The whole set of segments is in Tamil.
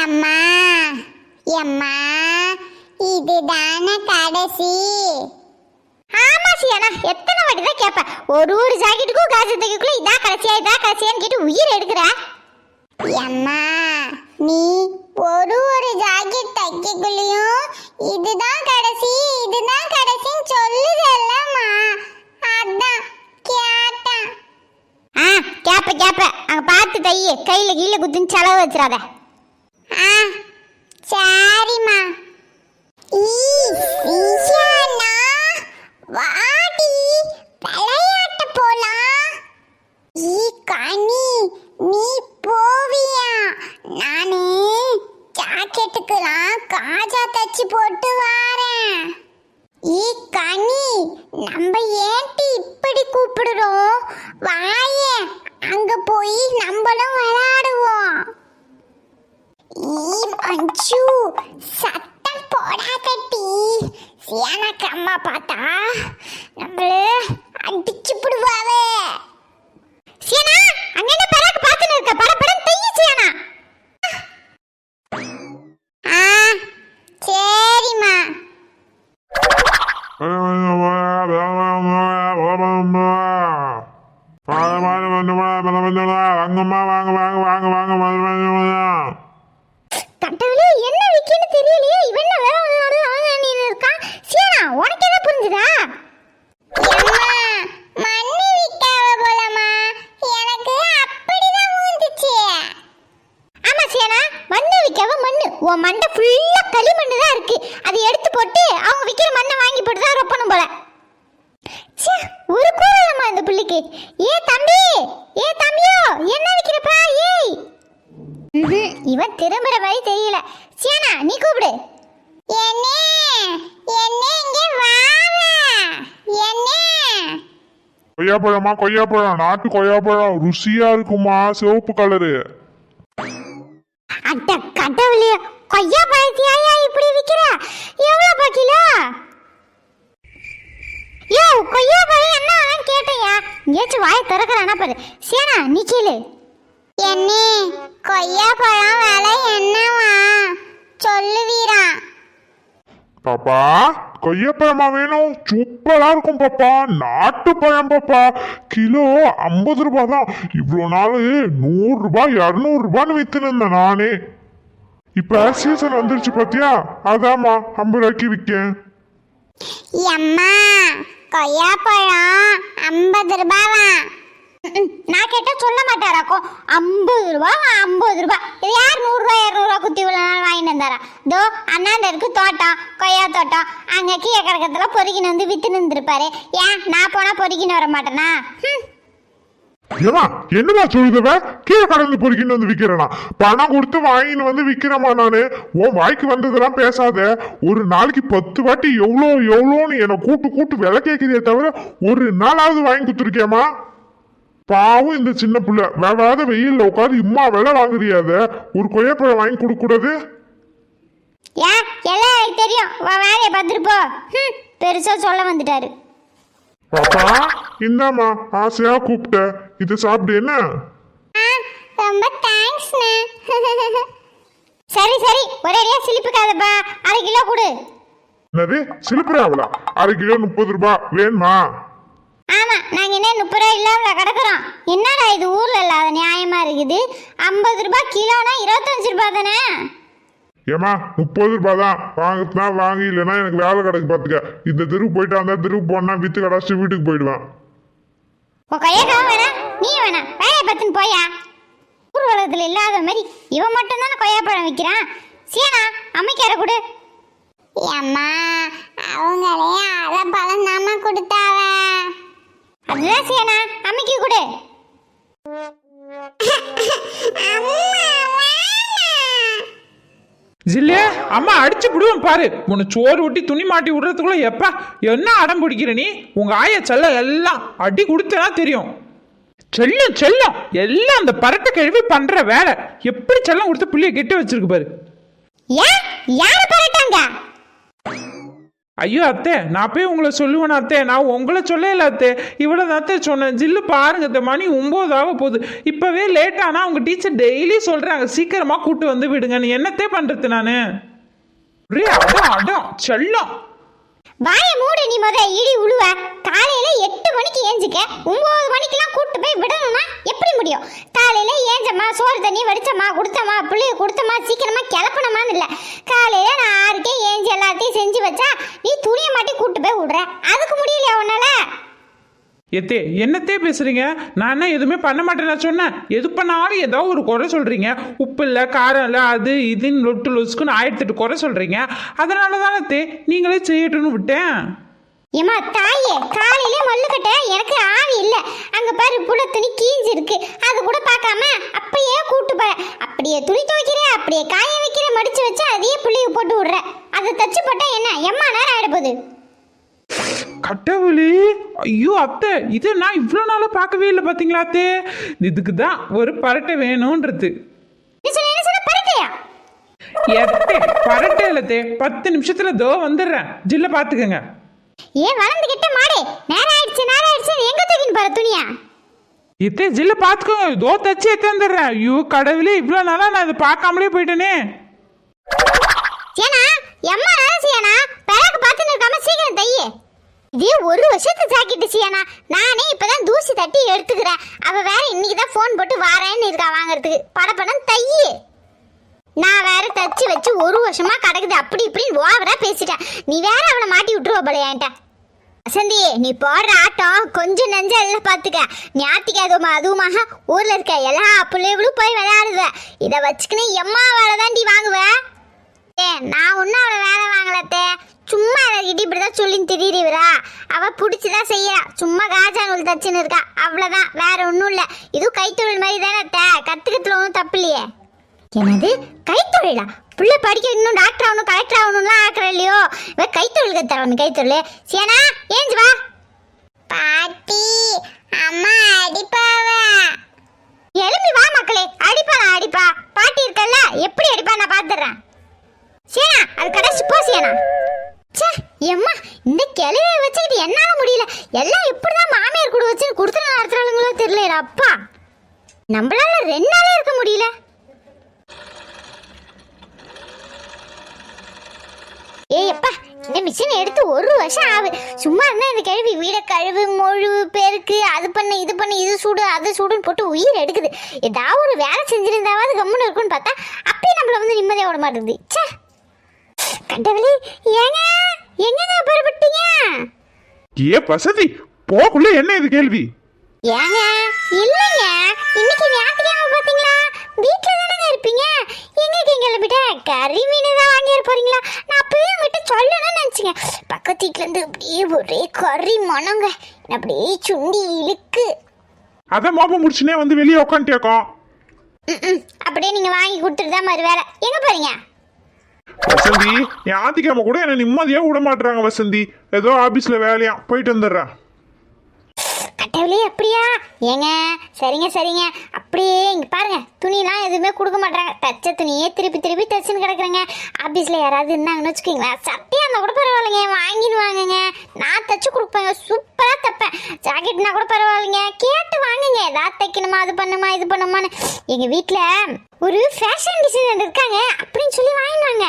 எம்மா எம்மா இதுதான கடைசி. ஆமா சியானா எத்தனை வாட்டி தான் கேட்பேன் ஒரு ஒரு ஜாக்கெட்டுக்கும் காசு தைக்கக்குள்ள இதான் கடைசியா இதான் கடைசியான்னு கேட்டு உயிர் எடுக்கிற. எம்மா நீ ஒரு ஒரு ஜாக்கெட் தைக்கக்குள்ளேயும் இதுதான் கடைசி இதுதான் கடைசின்னு சொல்லுதல்லம்மா அதான் கேட்டேன். ஆ கேப்ப கேப்ப. அங்க பார்த்து தையே. கையில கீழே குத்துன்னு செலவு வச்சிடாத. சரிம்மா. ஈ ஈஷானா வாடி விளையாட்ட போலாம். ஈ கனி நீ போவியா? நானு ஜாக்கெட்டுக்கெல்லாம் காஜா தச்சு போட்டு வாரேன். ஈ கனி நம்ம ஏன்டி இப்படி கூப்பிடுறோம்? வாயே அங்க போய் நம்மளும் விளையாடுவோம். அஞ்சு. மஞ்சு சத்தம் போடாதடி. சியானாக்கு அம்மா பார்த்தா நம்மள அடிச்சு விடுவாவே சியானா அங்க என்ன பராக்கு பார்த்துன்னு இருக்க படபடம் தைய சியானா ஆ சரிம்மா வாங்கம்மா வாங்க வாங்க வாங்க வாங்க வாங்க கட்டவிலே என்ன விக்கின்னு தெரியலையே இவன் என்ன வேற ஒரு ஆளு நீ இருக்கான் சியானா உனக்கு என்ன புரிஞ்சுதா அம்மா மண்ணு விட்டாவ போலம்மா எனக்கு அப்படிதான் ஊந்துச்சு ஆமா சியானா மண்ணு விற்கவ மண்ணு உன் மண்டை ஃபுல்லா களிமண்ணு தான் இருக்கு அதை எடுத்து போட்டு அவங்க விற்கிற மண்ணை வாங்கி போட்டு தான் ரொப்பணும் போல ச்சே, ஒரு கூறலம்மா இந்த புள்ளிக்கு ஏ தம்பி ஏ தம்பியோ என்ன விற்கிறப்பா ஏய் ம்ஹும், இவன் திரும்புற மாதிரி தெரியல சியானா நீ கூப்பிடு என்ன என்ன இங்க வாவ என்ன கொய்யாப்பழமா கொய்யாப்பழம். நாட்டு கொய்யாப்பழம். ருசியா இருக்குமா சிவப்பு கலரு. அட கடவுளே கொய்யா பழத்தியாயா இப்படி விக்கிற? எவ்வளவு கிலோ? யோ கொய்யா பழம் என்ன கேட்டையா? எங்கேயாச்சும் வாய் திறக்கிறானா பாரு. சேனா நீ கேளு. என்ன கொய்யா பழம் விலை என்னவா? சொல்லுவீரா. பாப்பா. கொய்யாப்பழமா வேணும்? சூப்பரா இருக்கும் பாப்பா. நாட்டு பழம் பாப்பா. கிலோ ஐம்பது ரூபாய் தான் இவ்வளோ நாள் நூறு ரூபாய் இரநூறு வித்துன்னு இருந்தேன் நானே. இப்ப சீசன் வந்துருச்சு பாத்தியா? அதாம்மா ஐம்பது ரூபாய்க்கு விற்கேன் எம்மா கொய்யா பழம் ஐம்பது ரூபாவா நான் கேட்டா சொல்ல மாட்டாராக்கும் ஐம்பது ரூபா ஐம்பது ரூபா. இது யார் நூறுரூவா இரநூறுவா குத்தி இவ்வளோ நாள் வாங்கிட்டு வந்தாரா? தோ அண்ணாந்த இருக்கு தோட்டம் கொய்யா தோட்டம். அங்கே கீழே கிடக்கிறதுல பொறுக்கின்னு வந்து வித்து நின்றுருப்பாரு ஏன்? நான் போனால் பொறுக்கின்னு வர மாட்டேனா? ம் ஏமா என்னடா கீழே கடந்து பொறுக்கின்னு வந்து விற்கிறேனா பணம் கொடுத்து வாங்கின்னு வந்து விற்கிறேமா நானு. உன் வாய்க்கு வந்ததெல்லாம் பேசாத. ஒரு நாளைக்கு பத்து வாட்டி எவ்வளோ எவ்வளோன்னு என்னை கூட்டு கூட்டு விலை கேட்குதே தவிர ஒரு நாளாவது வாங்கி கொடுத்துருக்கேம்மா. பாவம் இந்த சின்ன புள்ள. வேவாத வெயில்ல உட்காந்து இம்மா விலை வாங்குறியாத ஒரு கொய்யாப்பழம் வாங்கி கொடுக்க கூடாது ஏன் எல்லாம் எனக்கு தெரியும். வேலையை பார்த்துட்டு போ. ம் பெருசாக சொல்ல வந்துட்டாரு. பாப்பா இந்தாம்மா ஆசையா கூப்பிட்ட. இது சாப்பிடு என்ன? ரொம்ப தேங்க்ஸ்ண்ணே சரி சரி ஒரேடியாக சிலிப்புக்காதப்பா அரை கிலோ கொடு. என்னது? சிலுப்புறாவளா? அரை கிலோ முப்பது ரூபாய் வேணுமா? ஆமாம் நாங்கள் என்ன முப்பது ரூபா இல்லாமல் கிடக்குறோம்? என்னடா இது ஊரில் இல்லாத நியாயமாக இருக்குது? ஐம்பது ரூபாய் கிலோனா இருபத்தஞ்சு ரூபா தானே? ஏமா முப்பது ரூபாய் தான். வாங்கினா வாங்கி இல்லைன்னா எனக்கு வேலை கிடக்கு பார்த்துக்க இந்த தெருவு போயிட்டு அந்த தெருவு போனா வித்து கடாச்சிட்டு வீட்டுக்கு போயிடுவேன். உன் கொய்யாக்காவும் வேணாம் நீ வேணாம் வேலையை பார்த்துன்னு போயா? ஊர் உலகத்தில் இல்லாத மாதிரி இவன் மட்டும் தானே கொய்யாப்பழம் விற்கிறான்? சீனா அம்மைக்கார கொடு. எம்மா அவங்களே அரை பழம் தாம்மா கொடுத்தாவ. அதுதான் சீனா அம்மைக்கு கொடு. ஜில்லே அம்மா அடிச்சு விடுவேன் பாரு. உன்னை சோறு ஊட்டி துணி மாட்டி விடுறதுக்குள்ள எப்பா என்ன அடம் பிடிக்கிற நீ? உங்க ஆய செல்ல எல்லாம் அடி கொடுத்தனா தெரியும். செல்லம் செல்லம் எல்லாம் அந்த பரட்டை கழுவி பண்ற வேலை. எப்படி செல்லம் கொடுத்து புள்ளைய கெட்டு வச்சிருக்கு பாரு. ஏன்? யாரை பரட்டாங்க? ஐயோ அத்தை நான் போய் உங்களை சொல்லுவேன் அத்தை. நான் உங்களை சொல்லல அத்தை. இவ்வளோ அத்தை சொன்னேன். ஜில்லு பாருங்க இந்த மணி ஒம்போதாக போகுது. இப்போவே லேட்டானா ஆனால் அவங்க டீச்சர் டெய்லி சொல்கிறாங்க சீக்கிரமாக கூட்டு வந்து விடுங்கன்னு என்னத்தே பண்ணுறது நான்? ஒரே அடம் அடம். செல்லம். வாய மூடு நீ முத இடி உழுவ. காலையில எட்டு மணிக்கு ஏஞ்சிக்க. ஒன்பது மணிக்கெல்லாம் கூட்டு போய் விடணும்னா எப்படி முடியும்? காலையில ஏஞ்சம்மா சோறு தண்ணி வடிச்சம்மா கொடுத்தம்மா பிள்ளைய கொடுத்தம்மா சீக்கிரமா கிளப்பணுமான்னு இல்லை. காலையில நான் ஆறுக்கே ஏஞ்சி எல்லாத்தையும் செஞ்சு வச்சா நீ துணியை மாட்டி கூட்டு போய் விடுற. அதுக்கு முடியலையா உன்னால? எத்தே என்னத்தே பேசுறீங்க? நான் என்ன எதுவுமே பண்ண மாட்டேன் நான் சொன்னேன். எது பண்ணாலும் ஏதோ ஒரு குறை சொல்றீங்க. உப்பு இல்லை காரம் இல்லை அது இதுன்னு லொட்டு லொசுக்குன்னு ஆயிரத்தெட்டு குறை சொல்றீங்க. அதனால தானே தே நீங்களே செய்யட்டும்னு விட்டேன். ஏமா தாயே காலையில மல்லுக்கட்ட எனக்கு ஆவி இல்ல. அங்க பாரு புள்ள துணி கீஞ்சு இருக்கு அது கூட பார்க்காம அப்பயே கூட்டு போற. அப்படியே துணி துவைக்கிற அப்படியே காய வைக்கிற மடிச்சு வச்சு அதையே புள்ளைய போட்டு விடுற. அதை தச்சு போட்டா என்ன? எம்மா நேரம் ஆயிட போகுது. கடவுளே ஐயோ அத்தை இது நான் இவ்வளோ நாளாக பார்க்கவே இல்லை பார்த்தீங்களா அத்தே? இதுக்கு தான் ஒரு பரட்டை வேணுன்றது. என்ன சொன்ன என்ன சொன்ன பறக்கையா எத்தே பரட்டை இல்லத்தே பத்து நிமிஷத்துல தோ வந்துடுறேன். ஜில்ல பார்த்துக்கங்க. ஏன் வளர்ந்துகிட்ட மாடே? நேரம் ஆயிடுச்சு நேரம் ஆயிடுச்சு எங்க தூக்கின்னு போற துணியா? இத்தே ஜில்ல பார்த்துக்கோங்க தோ தச்சு எத்தே வந்துடுறேன். ஐயோ கடவுளே இவ்வளோ நாளாக நான் இதை பார்க்காமலே போயிட்டேனே. சேனா எம்மா செய்யனா பிறகு பார்த்து இருக்காம சீக்கிரம் தையே. இதே ஒரு வருஷத்து ஜாக்கெட்டு சியானா நானே இப்பதான் தூசி தட்டி எடுத்துக்கிறேன். அவ வேற இன்னைக்கு தான் ஃபோன் போட்டு வாரேன்னு இருக்கா வாங்குறதுக்கு. படப்படம் தையே. நான் வேற தச்சு வச்சு ஒரு வருஷமா கிடக்குது. அப்படி இப்படின்னு ஓவரா பேசிட்டேன். நீ வேற அவளை மாட்டி விட்டுருவ போல என்கிட்ட. வசந்தி நீ போடுற ஆட்டம் கொஞ்சம் நஞ்ச எல்லாம் பார்த்துக்க ஞாத்திக்கு அதுவுமா அதுவுமாக ஊர்ல இருக்க எல்லா பிள்ளைகளும் போய் விளையாடுவ. இதை வச்சுக்கினே எம்மா வேலை தாண்டி வாங்குவ? ஏ நான் ஒன்றும் அவளை வேலை வாங்கலத்தே சும்மா எல்லார்கிட்ட இப்படிதான் சொல்லி திடீரிவரா அவ பிடிச்சிதான் செய்யறா. சும்மா காஜா நூல் தச்சுன்னு இருக்கா. அவ்வளோதான் வேற ஒன்றும் இல்லை. இதுவும் கைத்தொழில் மாதிரி தானே அத்தை. கற்றுக்கிறதுல ஒன்றும் தப்பு இல்லையே. என்னது கைத்தொழிலா? புள்ள படிக்க இன்னும் டாக்டர் ஆகணும் கலெக்டர் ஆகணும்லாம் ஆக்குற இல்லையோ? இவ கைத்தொழில் கத்துறவன் கைத்தொழில். சியானா ஏஞ்சு வா. பாட்டி அம்மா அடிப்பாவ? எழுப்பி வா மக்களே. அடிப்பா நான் அடிப்பா. பாட்டி இருக்கல்ல எப்படி அடிப்பா நான் பாத்துறேன்? சேனா அது கடைசி போ சேனா ச்சே எம்மா இந்த கிளைய வச்சுக்கிட்டு என்னால முடியல. எல்லாம் இப்படிதான் மாமியார் கூட வச்சு கொடுத்து நடத்துறாளுங்களோ தெரியல அப்பா. நம்மளால ரெண்டு நாளே இருக்க முடியல ஏய் அப்பா இந்த மிஷின் எடுத்து ஒரு வருஷம் ஆகுது. சும்மா இருந்தா இந்த கிழவி வீட கழுவு மொழுவு பெருக்கு அது பண்ணு இது பண்ணு இது சூடு அது சூடுன்னு போட்டு உயிர் எடுக்குது. ஏதாவது ஒரு வேலை செஞ்சிருந்தாவது கம்முன்னு இருக்கும்னு பார்த்தா அப்பயே நம்மள வந்து நிம்மதியா விட மாட்டேங்குது. ச்சே! கடவுளே ஏங்க? எங்கங்க புறப்பட்டீங்க? ஏ வசதி போக்குள்ள என்ன இது கேள்வி? ஏங்க இல்லைங்க. இன்னைக்கு ஞாயிற்றுக்கிழமை பாத்தீங்களா வீட்ல தானங்க இருப்பீங்க. எங்க கிளம்பிட்ட கறி மீன் தான் வாங்கி போறீங்களா? நான் அப்பவே உங்ககிட்ட சொல்லணும்னு நினைச்சேங்க. பக்கத்து வீட்ல இருந்து அப்படியே ஒரே கறி என்னை அப்படியே சுண்டி இழுக்கு. அதான் மோப்பம் முடிச்சுனே வந்து வெளியே உட்காந்துட்டேக்கோம் ம்ம். அப்படியே நீங்க வாங்கி கொடுத்துட்டு தான் மறு வேலை. எங்க போறீங்க? வசந்தி ஞாயிற்றுக்கிழமை கூட என்ன நிம்மதியா விட மாட்டுறாங்க வசந்தி. ஏதோ ஆபீஸ்ல வேலையா? போயிட்டு வந்துடுறேன். கடவுளே அப்படியா? ஏங்க சரிங்க சரிங்க. அப்படியே இங்கே பாருங்க துணிலாம் எதுவுமே கொடுக்க மாட்டாங்க தச்ச துணியே திருப்பி திருப்பி தச்சுன்னு கிடக்குறேங்க. ஆஃபீஸில் யாராவது இருந்தாங்கன்னு வச்சுக்கோங்களேன். சட்டையாக இருந்தால் கூட பரவாயில்லைங்க வாங்கின்னு வாங்குங்க. நான் தச்சு கொடுப்பேங்க சூப்பராக தைப்பேன். ஜாக்கெட்னா கூட பரவாயில்லைங்க. கேட்டு வாங்குங்க. ஏதாவது தைக்கணுமா அது பண்ணுமா இது பண்ணுமான்னு. எங்கள் வீட்டில் ஒரு ஃபேஷன் டிசைனர் இருக்காங்க அப்படின்னு சொல்லி வாங்கினாங்க வாங்க.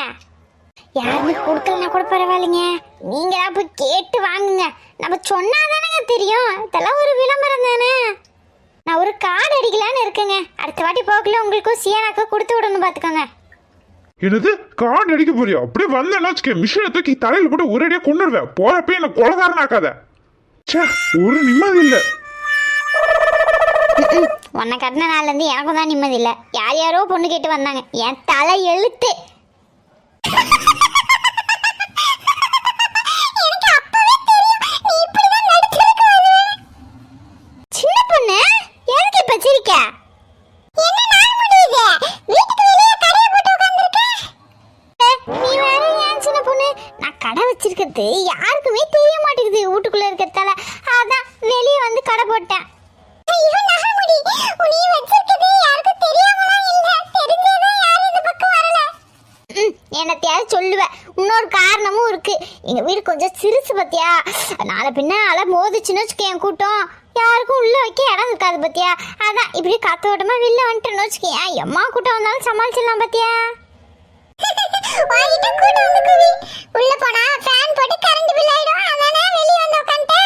யாருமே கொடுக்கலனா கூட பரவாயில்லைங்க. நீங்களா போய் கேட்டு வாங்குங்க. நம்ம சொன்னாதானங்க தெரியும். இதெல்லாம் ஒரு விளம்பரம் தானே. நான் ஒரு கார்டு அடிக்கலான்னு இருக்கேங்க. அடுத்த வாட்டி போகல உங்களுக்கும் சியானாக்கோ கொடுத்து விடணும் பார்த்துக்கோங்க. என்னது? கார்டு அடிக்க போறியா? அப்படியே வந்தேன்னா வச்சுக்க மிஷினை தூக்கி தலையில போட்டு ஒரேடியா கொண்டுருவேன் போறப்ப என்ன கொலகாரனாக்காத. ச்சே ஒரு நிம்மதி இல்லை. உன்னை கட்டின நாள்லேருந்து எனக்கும் தான் நிம்மதி இல்லை. யார் யாரோ பொண்ணு கேட்டு வந்தாங்க. என் தலை எழுத்து. இருக்காது பத்தியா? அதான் இப்படி காத்தோட்டமா வெளில வந்துட்டேன்னு வச்சுக்கேன் எம்மா கூட்டம் வந்தாலும் சமாளிச்சிடலாம் பத்தியா? வாங்கிட்டு கூட்டம் வந்து குவி உள்ள போனா ஃபேன் போட்டு கரண்ட் பில் ஆயிடும். அதானே வெளிய வந்து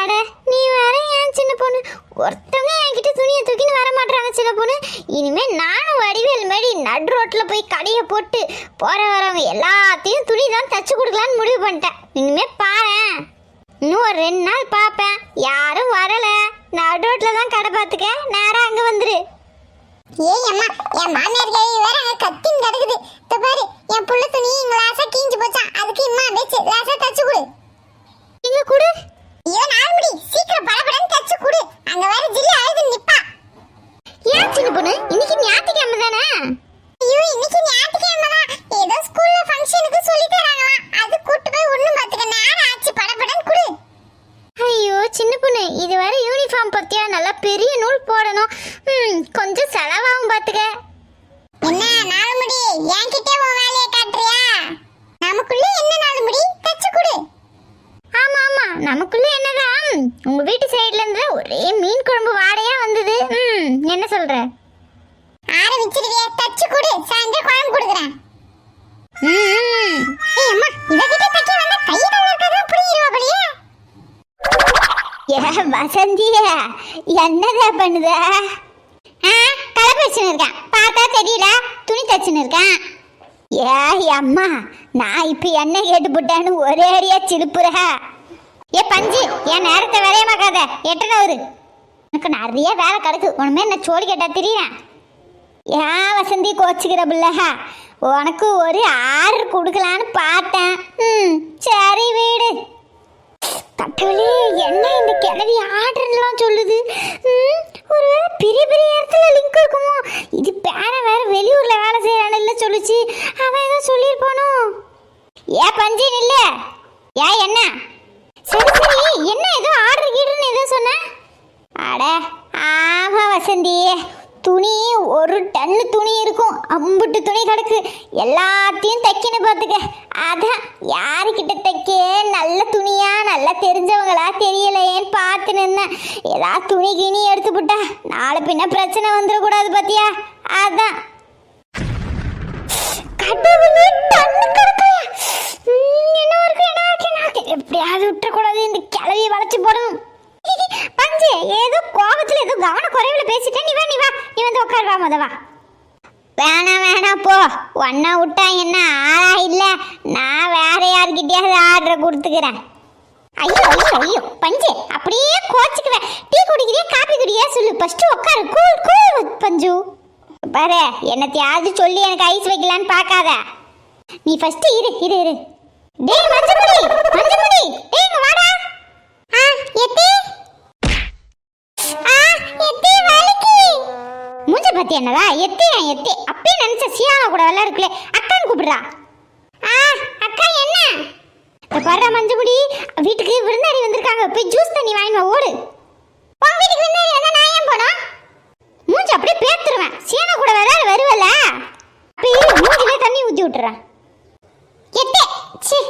அட நீ வேற ஏன் சின்ன பொண்ணு? ஒருத்தவங்க என்கிட்ட துணியை தூக்கின்னு வர மாட்டாங்க சின்ன பொண்ணு. இனிமே நானும் வடிவேல் மாரி நடு ரோட்ல போய் கடையை போட்டு போற வரவங்க எல்லாத்தையும் துணி தான் தச்சு கொடுக்கலான்னு முடிவு பண்ணிட்டேன். இனிமே பாரேன். இன்னும் ஒரு ரெண்டு நாள் பார்ப்பேன் யாரும் வரல. நடு ரோட்ல தான் கடை பார்த்துக்க நேரா அங்க வந்துரு. ஏய் அம்மா என் மாமியார் கை வேற அங்க கத்தின்னு கிடக்குது. இந்த பாரு என் புள்ள துணி இங்க லாசா கீஞ்சு போச்சான் அதுக்கு இம்மா வெச்சு லாசா தச்சு கொடு. இங்க கொடு. ஐயோ நாலுமுடி சீக்கிரம் படபடன்னு தச்சு கொடு. அங்க வேற ஜில்லு அழுது நிப்பா. ஏன் சின்ன பொண்ணு? இன்னைக்கு ஞாயிற்றுக்கிழமை தானே? ஐயோ இன்னைக்கு ஞாயிற்றுக்கிழமை தான். ஏதோ ஸ்கூல்ல ஃபங்க்ஷனுக்கு சொல்லி தராங்களாம். அது கூட்டு போய் ஒண்ணும் பாத்துக்க நேரம் ஆச்சு படபடன்னு கொடு. ஐயோ சின்ன பொண்ணு இது வரை யூனிஃபார்ம் பத்தியா? நல்லா பெரிய நூல் போடணும். ம் கொஞ்சம் செலவாகும் பாத்துக்க. என்ன நாலுமுடி என்கிட்ட உன் வேலையை காட்டுறியா? நமக்குள்ள என்ன நாலுமுடி தச்சு கொடு. ஆமா ஆமா. நமக்குள்ள என்னதான்? உங்க வீட்டு சைடுல இருந்து ஒரே மீன் குழம்பு வாடையா வந்தது. ம் என்ன சொல்ற? ஆரம்பிச்சிருவிய தச்சு கொடு. சாயந்தரம் குழம்பு கொடுக்குறேன். ம், ஏய் அம்மா இவகிட்ட தைக்க வந்தா கை நல்லா இருக்காது புரியுமா பழியே ஏ வசந்திய என்னதா பண்ணுத? ஆ களை பிரச்சனை இருக்கேன். பார்த்தா தெரியல துணி தச்சுன்னு இருக்கேன். ஏ அம்மா நான் இப்போ என்ன கேட்டு போட்டேன்னு ஒரே அடியா சிலுப்புற ஏ பஞ்சு என் நேரத்தை விளையமாக்காத எட்டனவரு எனக்கு நிறைய வேலை கிடக்கு. உனமே என்ன சோடி கேட்டா தெரியுறேன் ஏன் வசந்தி கோச்சுக்கிற பிள்ளை. உனக்கு ஒரு ஆர்டர் கொடுக்கலான்னு பார்த்தேன். ம் சரி வீடு. கடவுளே என்ன இந்த கிழவி ஆர்டர்லாம் சொல்லுது? ம், பெரிய பெரிய இடத்துல லிங்க் இருக்குமோ? இது பேரன் வேற வெளியூர்ல வேலை செய்யறான்னு இல்ல சொல்லுச்சு. அவன் ஏதோ சொல்லியிருப்பானோ? ஏ பஞ்சு இல்ல ஏ என்ன? சரி சரி என்ன ஏதோ ஆர்டர் கீடுன்னு ஏதோ சொன்ன? அட ஆமா வசந்தி. துணி ஒரு டன்னு துணி இருக்கும். அம்புட்டு துணி கிடக்கு. எல்லாத்தையும் தைக்கணும் பார்த்துக்க அதான் யாருக்கிட்ட தைக்க? நல்ல துணியா? நல்லா தெரிஞ்சவங்களா? தெரியலையேன்னு பார்த்து நின்னேன் ஏதாவது துணி கிணி எடுத்து போட்டா. நாளை பின்ன பிரச்சனை வந்துடக்கூடாது பார்த்தியா அதான். கடவுளே டன்னு கிடக்கு ம், என்ன இருக்கு என்ன இருக்கு என்ன இருக்கு எப்படியாவது விட்டுறக்கூடாது இந்த கிளவியை வளைச்சு போடணும் பஞ்சு ஏதோ கோபத்துல ஏதோ கவன குறைவுல பேசிட்டேன் நீ வா நீ வா நீ வந்து உட்கார் வேணாம் வேணாம் போ. ஒன்னா விட்டா என்ன ஆளா இல்லை? நான் வேற யார்கிட்டயாவது ஆர்டர் கொடுத்துக்கிறேன். ஐயோ ஐயோ ஐயோ. பஞ்சு அப்படியே கோச்சுக்குவேன் டீ குடிக்கிறியா காப்பி குடிக்கிறியா சொல்லு. ஃபஸ்ட்டு உட்காரு. கூல் கூல் பஞ்சு. பாரு என்னத்தையாவது சொல்லி எனக்கு ஐஸ் வைக்கலான்னு பார்க்காத. நீ ஃபஸ்ட்டு இரு இரு இரு. டேய் மஞ்சமுடி மஞ்சமுடி டேய் இங்க வாடா. ஆ எத்தே பத்தி என்னடா? எத்தி நான் எத்தி. அப்பயே நினைச்ச சியானா கூட விளையாடுக்குள்ளே அக்கான்னு கூப்பிடுறா. ஆ அக்கா என்ன? இந்த பாரு வீட்டுக்கு விருந்தாடி வந்திருக்காங்க. போய் ஜூஸ் தண்ணி வாங்கி ஓடு. உன் வீட்டுக்கு விருந்தாடி வந்தா நான் ஏன் போனோம்? மூஞ்சி அப்படியே பேத்துருவேன். சீனா கூட விளையாட வருவல. அப்பயே மூஞ்சில தண்ணி ஊத்தி விட்டுறேன் எத்தே சி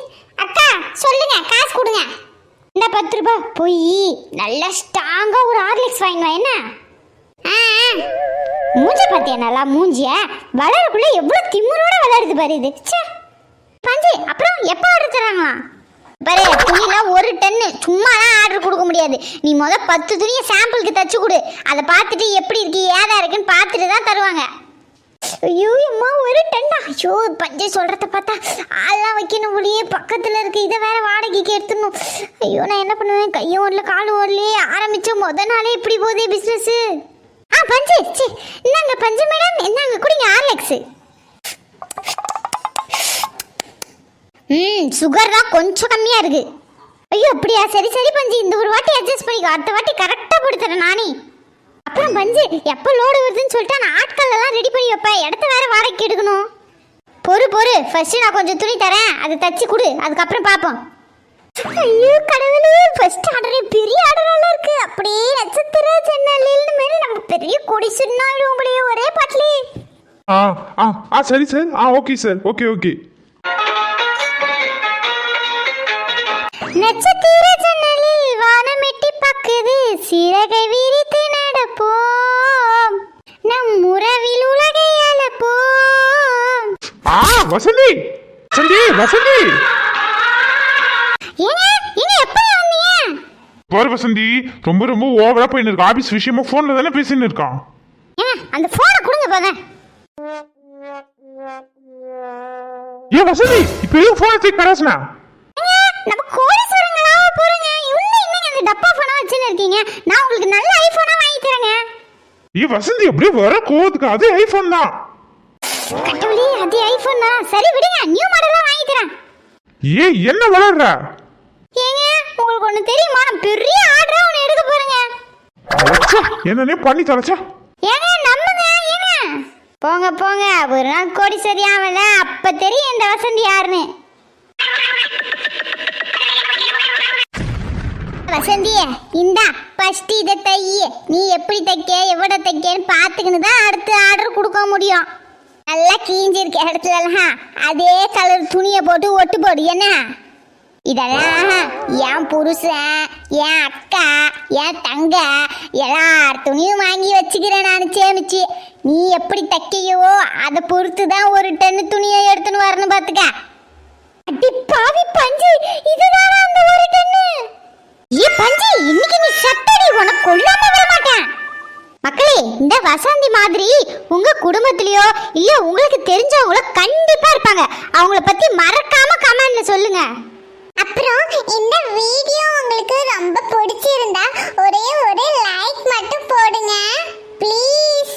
அக்கா சொல்லுங்க காசு கொடுங்க. இந்த பத்து ரூபாய் போய் நல்லா ஸ்ட்ராங்கா ஒரு ஹார்லிக்ஸ் வாங்கினா என்ன? ஆ. மூஞ்சி பார்த்தியா நல்லா? மூஞ்சிய? வளரக்குள்ள எவ்வளவு திமுறோட வளருது பாரு இது. ச்சே. பஞ்சு அப்புறம் எப்போ ஆர்டர் தராங்களா பாரு துணிலாம் ஒரு டன்னு சும்மா தான் ஆர்டர் கொடுக்க முடியாது. நீ முத பத்து துணியை சாம்பிளுக்கு தச்சு கொடு. அதை பார்த்துட்டு எப்படி இருக்கு ஏதா இருக்குன்னு பார்த்துட்டு தான் தருவாங்க. ஐயோ அம்மா ஒரு டன்னா ஐயோ பஞ்சை சொல்கிறத பார்த்தா ஆள்லாம் வைக்கணும் ஒளியே பக்கத்தில் இருக்கு இதை வேற வாடகைக்கு எடுத்துடணும். ஐயோ நான் என்ன பண்ணுவேன்? கையும் ஓடல காலும் ஓடலையே. ஆரம்பித்த முத நாளே இப்படி போதே பிஸ்னஸ்ஸு பஞ்சு சி இந்தாங்க பஞ்சு மேடம். இந்தாங்க குடிங்க ஆர்லெக்ஸ் ம் சுகர் தான் கொஞ்சம் கம்மியாக இருக்கு. ஐயோ அப்படியா? சரி சரி பஞ்சு. இந்த ஒரு வாட்டி அட்ஜஸ்ட் பண்ணிக்கோ. அடுத்த வாட்டி கரெக்டாக கொடுத்துறேன் நானே. அப்புறம் பஞ்சு எப்போ லோடு வருதுன்னு சொல்லிட்டு நான் ஆட்கள் எல்லாம் ரெடி பண்ணி வைப்பேன் இடத்த வேற வாடகைக்கு எடுக்கணும். பொறு பொறு. ஃபர்ஸ்ட் நான் கொஞ்சம் துணி தரேன். அதை தச்சு கொடு. அதுக்கப்புறம் பார்ப்போம் ஐயோ கடவுளே. ஃபர்ஸ்ட் ஆர்டரே பெரிய ஆர்டரெல்லாம் இருக்கு அப்படியே நட்சத்திர ஜன்னலில் மாதிரி நம்ம பெரிய கொடி சுண்ணாயிடும் போலயே ஒரே பாட்டிலே ஆ ஆ ஆ சரி சார் ஆ ஓகே சார் ஓகே ஓகே நட்சத்திர ஜன்னலில் வானம் எட்டி பாக்குது சிறகை விரித்து நடப்போம். நம் உறவில் உலகை அளப்போம். ஆ வசந்தி! வசந்தி வசந்தி! ஏங்க ஏங்க எப்ப வந்தீங்க? பாரு வசந்தி ரொம்ப ரொம்ப ஓவரா போயின்னு இருக்கு. ஆபீஸ் விஷயமா போன்ல தானே பேசின்னு இருக்கான் ஏங்க அந்த போனை கொடுங்க போத ஏன் வசந்தி இப்ப எதுவும் போன் தூக்கி கடாசுனா நம்ம கோடீஸ்வரங்களா போறோங்க. இன்னும் என்னங்க அந்த டப்பா போனா வச்சுன்னு இருக்கீங்க? நான் உங்களுக்கு நல்ல ஐபோனா வாங்கி தரேங்க. ஏ வசந்தி அப்படியே வர கோவத்துக்கு அது ஐபோன் தான். கட்டவலி அது ஐபோன் தான். சரி விடுங்க. நியூ மாடலா வாங்கி தரேன். ஏ என்ன வளர்ற? ஏங்க உங்களுக்கு ஒண்ணு தெரியுமா? நான் பெரிய ஆர்டரா ஒண்ணு எடுக்க போறேங்க. அச்சா, என்னன்னே பண்ணி தொலைச்சா ஏங்க போங்க போங்க. ஒரு நாள் கோடி சரியாமல அப்ப தெரியும் இந்த வசந்தி யாருன்னு. வசந்திய இந்தா ஃபர்ஸ்ட் இதை தைய. நீ எப்படி தைக்க எவ்வளோ தைக்கன்னு பார்த்துக்கின்னு தான் அடுத்து ஆர்டர் கொடுக்க முடியும். நல்லா கீஞ்சிருக்க இடத்துலலாம். அதே கலர் துணியை போட்டு ஒட்டு போடு என்ன? இதெல்லாம் என் புருஷன் என் அக்கா என் தங்க எல்லார் துணியும் வாங்கி வச்சுக்கிறேன் நான் சேமிச்சு. நீ எப்படி தைக்கியவோ அதை பொறுத்து தான் ஒரு டன்னு துணியை எடுத்துன்னு வரணும் பார்த்துக்க அடி பாவி பஞ்சு இதுதான் அந்த ஒரு டன்னு ஏ பஞ்சு இன்னைக்கு நீ சத்தடி உனக்கு கொல்லாம விட மாட்டேன். மக்களே இந்த வசந்தி மாதிரி உங்க குடும்பத்திலயோ இல்ல உங்களுக்கு தெரிஞ்சவங்களோ கண்டிப்பா இருப்பாங்க. அவங்கள பத்தி மறக்காம கமெண்ட்ல சொல்லுங்க. அப்புறம் இந்த வீடியோ உங்களுக்கு ரொம்ப பிடிச்சிருந்தா ஒரே ஒரு லைக் மட்டும் போடுங்க. ப்ளீஸ்